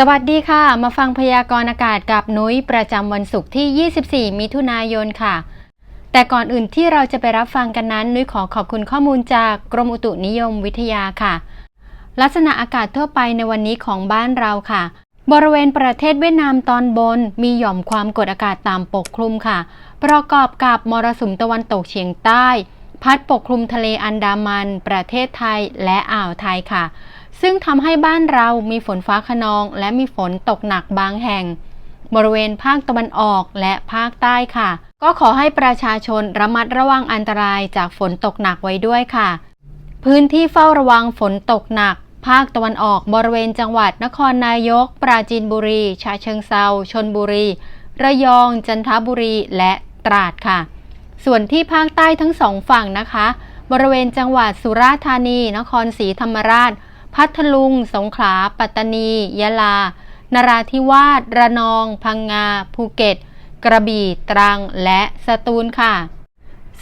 สวัสดีค่ะ มาฟังพยากรณ์อากาศกับนุ้ยประจำวันศุกร์ที่ 24 มิถุนายนค่ะ แต่ก่อนอื่นที่เราจะไปรับฟังกันนั้น นุ้ยขอขอบคุณข้อมูลจากกรมอุตุนิยมวิทยาค่ะ ลักษณะอากาศทั่วไปในวันนี้ของบ้านเราค่ะ บริเวณประเทศเวียดนามตอนบน มีหย่อมความกดอากาศต่ำปกคลุมค่ะ ประกอบกับมรสุมตะวันตกเฉียงใต้ พัดปกคลุมทะเลอันดามัน ประเทศไทยและอ่าวไทยค่ะ ซึ่งทำให้บ้านเรามีฝนฟ้าขนอง และมีฝนตกหนักบางแห่ง บริเวณภาคตะวันออกและภาคใต้ค่ะ ก็ขอให้ประชาชนระมัดระวังอันตรายจากฝนตกหนักไว้ด้วยค่ะ พื้นที่เฝ้าระวังฝนตกหนัก ภาคตะวันออกบริเวณจังหวัดนครนายก ปราจีนบุรี ชาเชิงเซาชนบุรี ระยอง จันทบุรี และตราดค่ะ ส่วนที่ภาคใต้ทั้งสองฝั่งนะคะ บริเวณจังหวัดสุราษฎร์ธานี นครศรีธรรมราช พัทลุง สงขลา ปัตตานี ยะลา นราธิวาส ระนอง พังงา ภูเก็ต กระบี่ ตรัง และสตูลค่ะ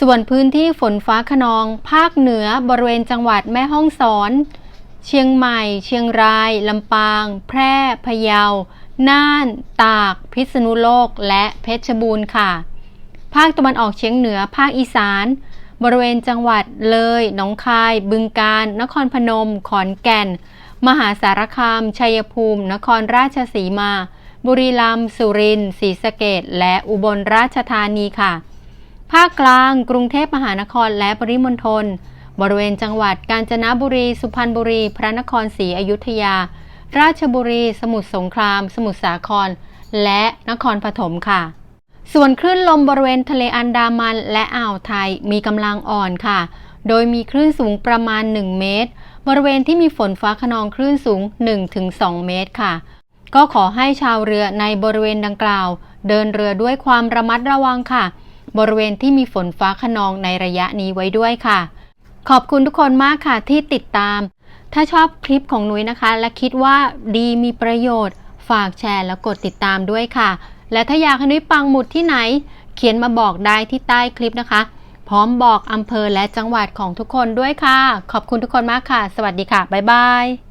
ส่วนพื้นที่ฝนฟ้าขนอง ภาคเหนือบริเวณจังหวัดแม่ฮ่องสอน เชียงใหม่ เชียงราย ลำปาง แพร่ พะเยา น่าน ตาก พิษณุโลก และเพชรบูรณ์ค่ะ ภาคตะวันออกเฉียงเหนือ ภาคอีสาน บริเวณจังหวัดเลย หนองคาย บึงกาฬ นครพนม ขอนแก่น มหาสารคาม ชัยภูมิ นครราชสีมา บุรีรัมย์ สุรินทร์ ศรีสะเกดและอุบลราชธานีค่ะ ภาคกลาง กรุงเทพมหานคร และปริมณฑล บริเวณจังหวัดกาญจนบุรี สุพรรณบุรี พระนครศรีอยุธยา ราชบุรี สมุทรสงคราม สมุทรสาคร และนครปฐมค่ะ ส่วนคลื่นลมบริเวณทะเลอันดามันและอ่าวไทยมีกำลังอ่อนค่ะ โดยมีคลื่นสูงประมาณ 1 เมตร บริเวณที่มีฝนฟ้าขนองคลื่นสูง 1-2 เมตรค่ะ ก็ขอให้ชาวเรือในบริเวณดังกล่าว เดินเรือด้วยความระมัดระวังค่ะ บริเวณที่มีฝนฟ้าขนองในระยะนี้ไว้ด้วยค่ะ ขอบคุณทุกคนมากค่ะที่ติดตาม ถ้าชอบคลิปของนุ้ยนะคะ และคิดว่าดีมีประโยชน์ ฝากแชร์แล้วกดติดตามด้วยค่ะ และถ้าอยากให้นุ้ยปังหมุดที่ไหน เขียนมาบอกได้ที่ใต้คลิปนะคะ พร้อมบอกอำเภอและจังหวัดของทุกคนด้วยค่ะ ขอบคุณทุกคนมากค่ะ สวัสดีค่ะ บ๊ายบาย